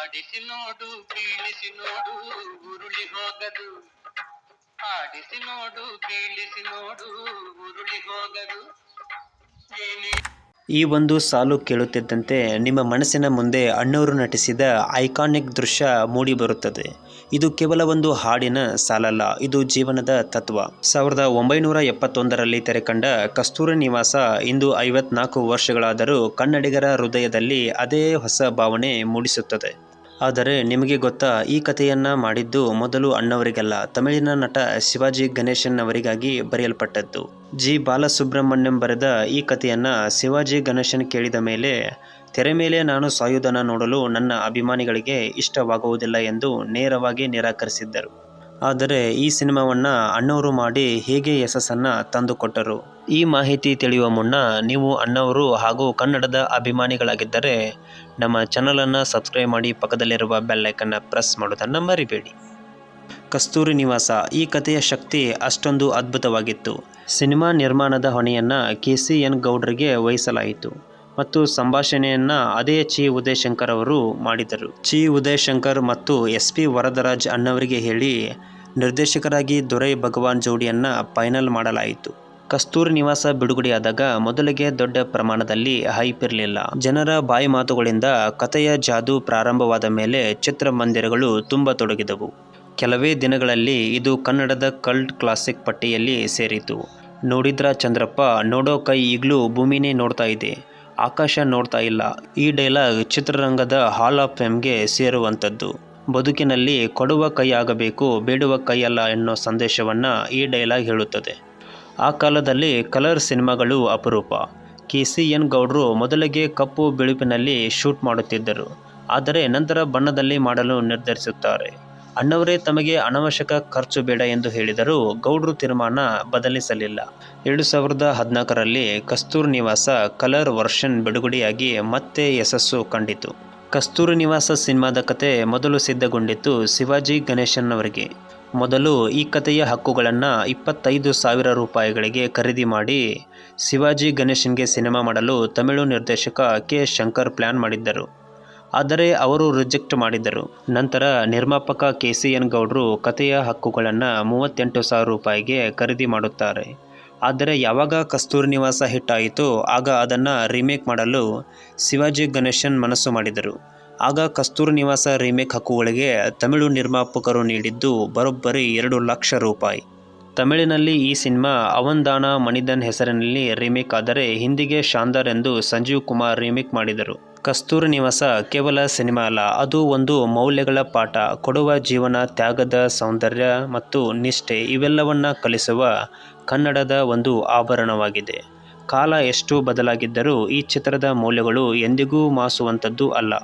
ಆಡಿಸಿ ನೋಡು ಬೀಳಿಸಿ ನೋಡು, ಉರುಳಿ ಹೋಗದು. ಆಡಿಸಿ ನೋಡು ಬೀಳಿಸಿ ನೋಡು, ಉರುಳಿ ಹೋಗದು. ಈ ಒಂದು ಸಾಲು ಕೇಳುತ್ತಿದ್ದಂತೆ ನಿಮ್ಮ ಮನಸ್ಸಿನ ಮುಂದೆ ಅಣ್ಣವರು ನಟಿಸಿದ ಐಕಾನಿಕ್ ದೃಶ್ಯ ಮೂಡಿಬರುತ್ತದೆ ಇದು ಕೇವಲ ಒಂದು ಹಾಡಿನ ಸಾಲಲ್ಲ, ಇದು ಜೀವನದ ತತ್ವ. ಸಾವಿರದ ಒಂಬೈನೂರ ಎಪ್ಪತ್ತೊಂದರಲ್ಲಿ ತೆರೆಕಂಡ ಕಸ್ತೂರಿ ನಿವಾಸ ಇಂದು ಐವತ್ನಾಲ್ಕು ವರ್ಷಗಳಾದರೂ ಕನ್ನಡಿಗರ ಹೃದಯದಲ್ಲಿ ಅದೇ ಹೊಸ ಭಾವನೆ ಮೂಡಿಸುತ್ತದೆ. ಆದರೆ ನಿಮಗೆ ಗೊತ್ತಾ, ಈ ಕಥೆಯನ್ನ ಮಾಡಿದ್ದು ಮೊದಲು ಅಣ್ಣವರಿಗಲ್ಲ. ತಮಿಳಿನ ನಟ ಶಿವಾಜಿ ಗಣೇಶನ್ ಅವರಿಗಾಗಿ ಬರೆಯಲ್ಪಟ್ಟದ್ದು. ಜಿ. ಬಾಲಸುಬ್ರಹ್ಮಣ್ಯಂ ಬರೆದ ಈ ಕಥೆಯನ್ನ ಶಿವಾಜಿ ಗಣೇಶನ್ ಕೇಳಿದ ಮೇಲೆ, ತೆರೆ ಮೇಲೆ ನಾನು ಸಾಯುವುದನ್ನು ನೋಡಲು ನನ್ನ ಅಭಿಮಾನಿಗಳಿಗೆ ಇಷ್ಟವಾಗುವುದಿಲ್ಲ ಎಂದು ನೇರವಾಗಿ ನಿರಾಕರಿಸಿದ್ದರು. ಆದರೆ ಈ ಸಿನಿಮಾವನ್ನ ಅಣ್ಣವರು ಮಾಡಿ ಹೇಗೆ ಯಶಸ್ಸನ್ನ ತಂದುಕೊಟ್ಟರು? ಈ ಮಾಹಿತಿ ತಿಳಿಯುವ ಮುನ್ನ ನೀವು ಅಣ್ಣವರು ಹಾಗೂ ಕನ್ನಡದ ಅಭಿಮಾನಿಗಳಾಗಿದ್ದರೆ ನಮ್ಮ ಚಾನಲನ್ನು ಸಬ್ಸ್ಕ್ರೈಬ್ ಮಾಡಿ ಪಕ್ಕದಲ್ಲಿರುವ ಬೆಲ್ ಐಕನ್ನ ಪ್ರೆಸ್ ಮಾಡೋದನ್ನು ಮರಿಬೇಡಿ. ಕಸ್ತೂರಿ ನಿವಾಸ, ಈ ಕಥೆಯ ಶಕ್ತಿ ಅಷ್ಟೊಂದು ಅದ್ಭುತವಾಗಿತ್ತು. ಸಿನಿಮಾ ನಿರ್ಮಾಣದ ಹೊಣೆಯನ್ನು ಕೆ ಸಿ ಎನ್ ಗೌಡ್ರಿಗೆ ವಹಿಸಲಾಯಿತು. ಮತ್ತು ಸಂಭಾಷಣೆಯನ್ನ ಅದೇ ಚಿ ಉದಯಶಂಕರ್ ಅವರು ಮಾಡಿದರು. ಚಿ ಉದಯಶಂಕರ್ ಮತ್ತು ಎಸ್ ಪಿ ವರದರಾಜ್ ಅಣ್ಣವರಿಗೆ ಹೇಳಿ, ನಿರ್ದೇಶಕರಾಗಿ ದೊರೈ ಭಗವಾನ್ ಜೋಡಿಯನ್ನ ಫೈನಲ್ ಮಾಡಲಾಯಿತು. ಕಸ್ತೂರಿ ನಿವಾಸ ಬಿಡುಗಡೆಯಾದಾಗ ಮೊದಲಿಗೆ ದೊಡ್ಡ ಪ್ರಮಾಣದಲ್ಲಿ ಹೈಪ್ ಇರಲಿಲ್ಲ. ಜನರ ಬಾಯಿ ಮಾತುಗಳಿಂದ ಕಥೆಯ ಜಾದು ಪ್ರಾರಂಭವಾದ ಮೇಲೆ ಚಿತ್ರಮಂದಿರಗಳು ತುಂಬ ತೊಡಗಿದವು. ಕೆಲವೇ ದಿನಗಳಲ್ಲಿ ಇದು ಕನ್ನಡದ ಕಲ್ಟ್ ಕ್ಲಾಸಿಕ್ ಪಟ್ಟಿಯಲ್ಲಿ ಸೇರಿತು. ನೋಡಿದ್ರ ಚಂದ್ರಪ್ಪ, ನೋಡೋ ಕೈ ಈಗಲೂ ಭೂಮಿನೇ ನೋಡ್ತಾ ಇದೆ. ಆಕಾಶ ನೋಡ್ತಾ ಇಲ್ಲ. ಈ ಡೈಲಾಗ್ ಚಿತ್ರರಂಗದ ಹಾಲ್ ಆಫ್ ಫೇಮ್ಗೆ ಸೇರುವಂಥದ್ದು. ಬದುಕಿನಲ್ಲಿ ಕೊಡುವ ಕೈ ಆಗಬೇಕು, ಬೇಡುವ ಕೈಯಲ್ಲ ಎನ್ನುವ ಸಂದೇಶವನ್ನು ಈ ಡೈಲಾಗ್ ಹೇಳುತ್ತದೆ. ಆ ಕಾಲದಲ್ಲಿ ಕಲರ್ ಸಿನಿಮಾಗಳು ಅಪರೂಪ. ಕೆ ಸಿ ಎನ್ ಗೌಡ್ರು ಮೊದಲಿಗೆ ಕಪ್ಪು ಬಿಳುಪಿನಲ್ಲಿ ಶೂಟ್ ಮಾಡುತ್ತಿದ್ದರು. ಆದರೆ ನಂತರ ಬಣ್ಣದಲ್ಲಿ ಮಾಡಲು ನಿರ್ಧರಿಸುತ್ತಾರೆ. ಅಣ್ಣವರೇ ತಮಗೆ ಅನವಶ್ಯಕ ಖರ್ಚು ಬೇಡ ಎಂದು ಹೇಳಿದರೂ ಗೌಡ್ರು ತೀರ್ಮಾನ ಬದಲಿಸಲಿಲ್ಲ. ಎರಡು ಸಾವಿರದ ಹದಿನಾಲ್ಕರಲ್ಲಿ ಕಸ್ತೂರ್ ನಿವಾಸ ಕಲರ್ ವರ್ಷನ್ ಬಿಡುಗಡೆಯಾಗಿ ಮತ್ತೆ ಯಶಸ್ಸು ಕಂಡಿತು. ಕಸ್ತೂರಿ ನಿವಾಸ ಸಿನಿಮಾದ ಕತೆ ಮೊದಲು ಸಿದ್ಧಗೊಂಡಿತ್ತು ಶಿವಾಜಿ ಗಣೇಶನ್ ಅವರಿಗೆ ಮೊದಲು ಈ ಕಥೆಯ ಹಕ್ಕುಗಳನ್ನು ಇಪ್ಪತ್ತೈದು ಸಾವಿರ ರೂಪಾಯಿಗಳಿಗೆ ಖರೀದಿ ಮಾಡಿ ಶಿವಾಜಿ ಗಣೇಶನ್ಗೆ ಸಿನಿಮಾ ಮಾಡಲು ತಮಿಳು ನಿರ್ದೇಶಕ ಕೆ. ಶಂಕರ್ ಪ್ಲ್ಯಾನ್ ಮಾಡಿದ್ದರು. ಆದರೆ ಅವರು ರಿಜೆಕ್ಟ್ ಮಾಡಿದರು ನಂತರ ನಿರ್ಮಾಪಕ ಕೆ ಸಿ ಎನ್ ಗೌಡ್ರು ಕಥೆಯ ಹಕ್ಕುಗಳನ್ನು ಮೂವತ್ತೆಂಟು ಸಾವಿರ ರೂಪಾಯಿಗೆ ಖರೀದಿ ಮಾಡುತ್ತಾರೆ. ಆದರೆ ಯಾವಾಗ ಕಸ್ತೂರಿ ನಿವಾಸ ಹಿಟ್ ಆಯಿತೋ ಆಗ ಅದನ್ನು ರೀಮೇಕ್ ಮಾಡಲು ಶಿವಾಜಿ ಗಣೇಶನ್ ಮನಸ್ಸು ಮಾಡಿದರು. ಆಗ ಕಸ್ತೂರಿ ನಿವಾಸ ರೀಮೇಕ್ ಹಕ್ಕುಗಳಿಗೆ ತಮಿಳು ನಿರ್ಮಾಪಕರು ನೀಡಿದ್ದು ಬರೋಬ್ಬರಿ ಎರಡು ಲಕ್ಷ ರೂಪಾಯಿ. ತಮಿಳಿನಲ್ಲಿ ಈ ಸಿನಿಮಾ ಅವಂದಾನ ಮಣಿದನ್ ಹೆಸರಿನಲ್ಲಿ ರೀಮೇಕ್ ಆದರೆ ಹಿಂದಿಗೆ ಶಾಂದಾರ್ ಎಂದು ಸಂಜೀವ್ ಕುಮಾರ್ ರೀಮೇಕ್ ಮಾಡಿದರು. ಕಸ್ತೂರಿ ನಿವಾಸ ಕೇವಲ ಸಿನಿಮಾ ಅಲ್ಲ, ಅದು ಒಂದು ಮೌಲ್ಯಗಳ ಪಾಠ. ಕೊಡುವ ಜೀವನ, ತ್ಯಾಗದ ಸೌಂದರ್ಯ ಮತ್ತು ನಿಷ್ಠೆ ಇವೆಲ್ಲವನ್ನ ಕಲಿಸುವ ಕನ್ನಡದ ಒಂದು ಆಭರಣವಾಗಿದೆ. ಕಾಲ ಎಷ್ಟು ಬದಲಾಗಿದ್ದರೂ ಈ ಚಿತ್ರದ ಮೌಲ್ಯಗಳು ಎಂದಿಗೂ ಮಾಸುವಂಥದ್ದು ಅಲ್ಲ.